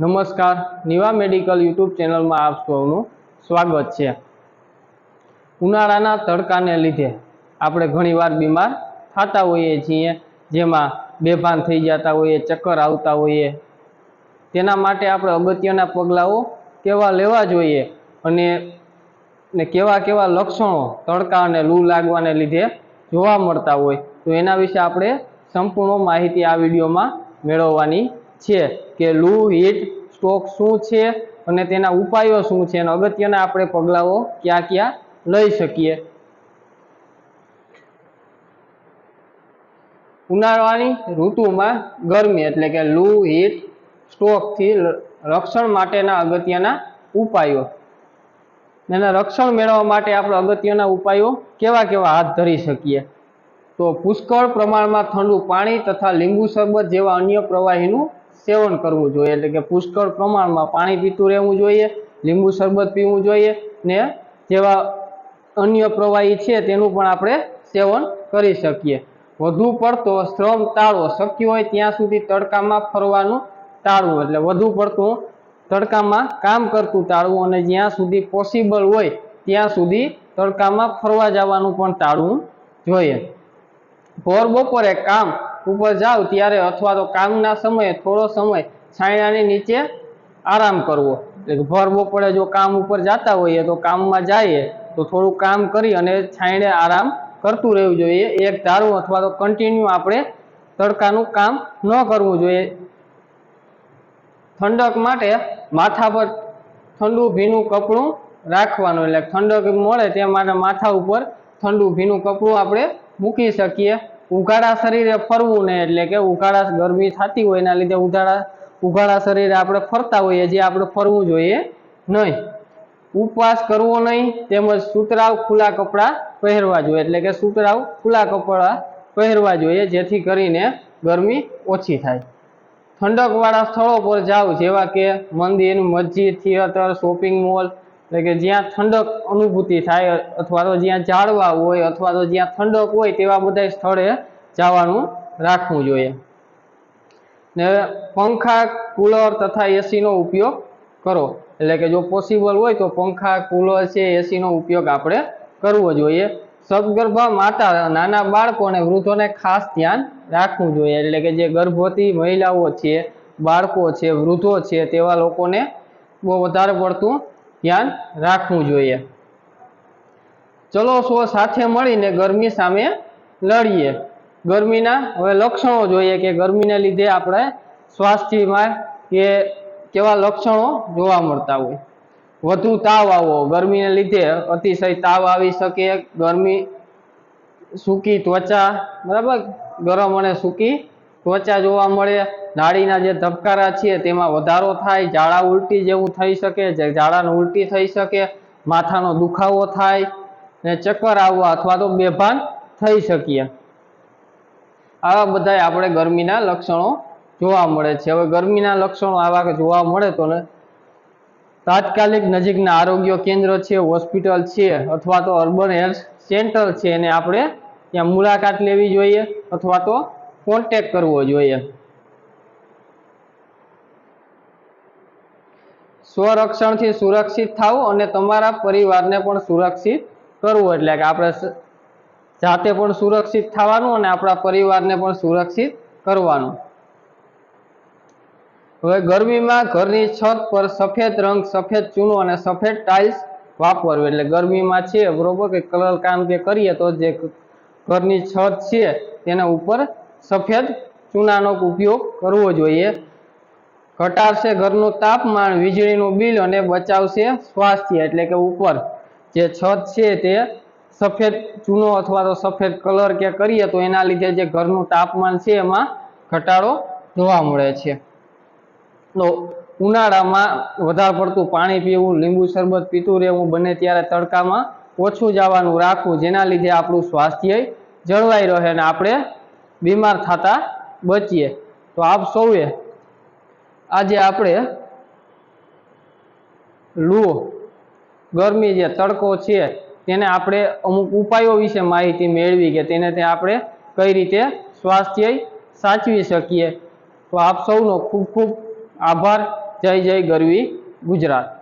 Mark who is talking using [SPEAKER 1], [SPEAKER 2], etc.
[SPEAKER 1] નમસ્કાર. Niva medical YouTube ચેનલમાં આપ સૌનું સ્વાગત છે. ઉનાળાના તડકાને લીધે આપણે ઘણીવાર બીમાર થતા હોઈએ છીએ, જેમાં બેભાન થઈ જતા હોઈએ, ચક્કર આવતા હોઈએ. તેના માટે આપણે અગત્યના પગલાઓ કેવા લેવા જોઈએ અને ને કેવા કેવા લક્ષણો તડકા અને લૂ લાગવાને લીધે જોવા મળતા હોય, તો એના વિશે આપણે સંપૂર્ણ માહિતી આ વિડીયોમાં મેળવવાની છે કે લૂ હીટ સ્ટ્રોક શું છે અને તેના ઉપાયો શું છે અને અગત્યના આપણે પગલાઓ ક્યાં ક્યાં લઈ શકીએ. ઉનાળાની ઋતુમાં ગરમી એટલે કે લૂ, હીટ, સ્ટોકથી રક્ષણ માટેના અગત્યના ઉપાયો. એના રક્ષણ મેળવવા માટે આપણે અગત્યના ઉપાયો કેવા કેવા હાથ ધરી શકીએ. તો પુષ્કળ પ્રમાણમાં ઠંડુ પાણી તથા લીંબુ શરબત જેવા અન્ય પ્રવાહીનું સેવન કરવું જોઈએ. એટલે કે પુષ્કળ પ્રમાણમાં પાણી પીતું રહેવું જોઈએ, લીંબુ શરબત પીવું જોઈએ ને જેવા અન્ય પ્રવાહી છે તેનું પણ આપણે સેવન કરી શકીએ. વધુ પડતો શ્રમ ટાળવો શક્ય હોય ત્યાં સુધી તડકામાં ફરવાનું ટાળવું. એટલે વધુ પડતું તડકામાં કામ કરતું ટાળવું અને જ્યાં સુધી પોસિબલ હોય ત્યાં સુધી તડકામાં ફરવા જવાનું પણ ટાળવું જોઈએ. ભોર બપોરે કામ ઉપર જાઓ ત્યારે અથવા તો કામના સમયે, થોડો સમય છાંયડાની નીચે આરામ કરવો. એટલે ભર બપોરે જો કામ ઉપર જતા હોઈએ તો કામમાં જઈએ, તો થોડું કામ કરી અને છાંયડે આરામ કરતું રહેવું જોઈએ. એક ધારું અથવા તો કન્ટિન્યુ આપણે તડકાનું કામ ન કરવું જોઈએ. ઠંડક માટે માથા પર ઠંડુ ભીનું કપડું રાખવાનું. એટલે ઠંડક મળે તે માટે માથા ઉપર ઠંડુ ભીનું કપડું આપણે મૂકી શકીએ. ઉઘાડા શરીરે ફરવું નહીં એટલે કે ઉઘાડા ગરમી થતી હોય એના લીધે ઉઘાડા ઉઘાડા શરીરે આપણે ફરતા હોઈએ જે આપણે ફરવું જોઈએ નહીં. ઉપવાસ કરવો નહીં, તેમજ સુતરાવ ખુલ્લા કપડાં પહેરવા જોઈએ, એટલે કે સુતરાવ ખુલ્લા કપડાં પહેરવા જોઈએ, જેથી કરીને ગરમી ઓછી થાય. ઠંડકવાળા સ્થળો પર જાઓ, જેવા કે મંદિર, મસ્જિદ, થિયેટર, શોપિંગ મોલ એટલે કે જ્યાં ઠંડક અનુભૂતિ થાય, અથવા તો જ્યાં ઝાડવા હોય, અથવા તો જ્યાં ઠંડક હોય, તેવા બધા સ્થળે જવાનું રાખવું જોઈએ. ને પંખા, કુલર તથા એસીનો ઉપયોગ કરો. એટલે કે જો પોસિબલ હોય તો પંખા, કુલર છે એસીનો ઉપયોગ આપણે કરવો જોઈએ. સદગર્ભા માતા નાના બાળકોને વૃદ્ધોને ખાસ ધ્યાન રાખવું જોઈએ. એટલે કે જે ગર્ભવતી મહિલાઓ છે, બાળકો છે, વૃદ્ધો છે, તેવા લોકોને બહુ વધારે પડતું ધ્યાન રાખવું જોઈએ. ચલો સો સાથે મળીને ગરમી સામે લડીએ. ગરમીના હવે લક્ષણો જોઈએ કે ગરમીને લીધે આપણે સ્વાસ્થ્યમાં કે કેવા લક્ષણો જોવા મળતા હોય. વધુ તાવ આવવો ગરમીને લીધે અતિશય તાવ આવી શકે. ગરમી સૂકી ત્વચા, બરાબર? ગરમ અને સૂકી ત્વચા જોવા મળે. નાડીના જે ધબકારા છે તેમાં વધારો થાય, ઝાડા ઉલટી જેવું થઈ શકે ઝાડાને ઉલટી થઈ શકે, માથાનો દુખાવો થાય ને ચક્કર આવવા અથવા તો બેભાન થઈ શકીએ. આવા બધા આપણે ગરમીના લક્ષણો જોવા મળે છે. હવે ગરમીના લક્ષણો આવા જોવા મળે તો તાત્કાલિક નજીકના આરોગ્ય કેન્દ્ર છે, હોસ્પિટલ છે અથવા તો અર્બન હેલ્થ સેન્ટર છે એને આપણે ત્યાં મુલાકાત લેવી જોઈએ અથવા તો કોન્ટેક કરવો જોઈએ. સ્વરક્ષણથી સુરક્ષિત થવું અને તમારા પરિવારને પણ સુરક્ષિત કરવું. એટલે કે આપણે જાતે પણ સુરક્ષિત થવાનું અને આપણા પરિવારને પણ સુરક્ષિત કરવાનું. હવે ગરમીમાં ઘરની છત પર સફેદ રંગ, સફેદ ચૂનો અને સફેદ ટાઇલ્સ વાપરવું. એટલે ગરમીમાં છે, બરોબર? કે કલર કામ કે કરીએ તો જે ઘરની છત છે, તેના ઉપર સફેદ ચૂનાનો ઉપયોગ કરવો જોઈએ. ઘટાડશે ઘરનું તાપમાન, વીજળીનું બિલ અને બચાવશે સ્વાસ્થ્ય એટલે કે ઉપર. જે છત છે તે સફેદ, ચૂનો અથવા તો સફેદ કલર કે કરીએ તો એના લીધે જે ઘરનું તાપમાન છે એમાં ઘટાડો જોવા મળે છે. તો ઉનાળામાં વધારે પડતું પાણી પીવું, લીંબુ શરબત પીતું રહેવું, બને ત્યારે તડકામાં ઓછું જવાનું રાખવું, જેના લીધે આપણું સ્વાસ્થ્ય જળવાઈ રહે અને આપણે બીમાર થતા બચીએ. તો આપ સૌએ આજે આપણે લૂ ગરમી જે તડકો છે, તેને આપણે અમુક ઉપાયો વિશે માહિતી મેળવી કે તેને તે આપણે કઈ રીતે સ્વાસ્થ્ય સાચવી શકીએ. તો આપ સૌનો ખૂબ ખૂબ આભાર. જય જય ગરવી ગુજરાત.